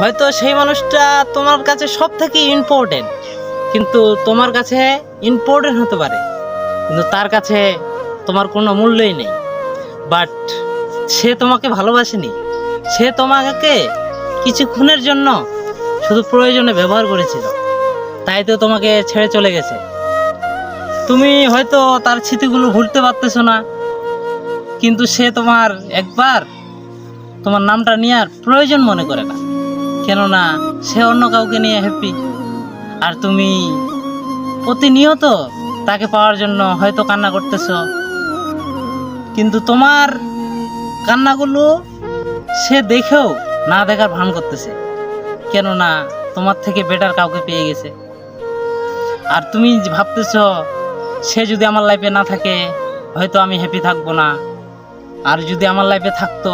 হয়তো সেই মানুষটা তোমার কাছে সব থেকে ইম্পর্টেন্ট কিন্তু তোমার কাছে ইম্পর্টেন্ট হতে পারে, কিন্তু তার কাছে তোমার কোনো মূল্যই নেই। বাট সে তোমাকে ভালোবাসেনি, সে তোমাকে কিছুক্ষণের জন্য শুধু প্রয়োজনে ব্যবহার করেছিল, তাই তো তোমাকে ছেড়ে চলে গেছে। তুমি হয়তো তার স্মৃতিগুলো ভুলতে পারতেছো না, কিন্তু সে তোমার একবার তোমার নামটা নেওয়ার প্রয়োজন মনে করে না। কেননা সে অন্য কাউকে নিয়ে হ্যাপি আর তুমি প্রতিনিয়ত তাকে পাওয়ার জন্য হয়তো কান্না করতেছো। কিন্তু তোমার কান্নাগুলো সে দেখেও না দেখার ভান করতেছে। কেননা তোমার থেকে বেটার কাউকে পেয়ে গেছে। আর তুমি ভাবতেছ, সে যদি আমার লাইফে না থাকে, হয়তো আমি হ্যাপি থাকব না। আর যদি আমার লাইফে থাকতো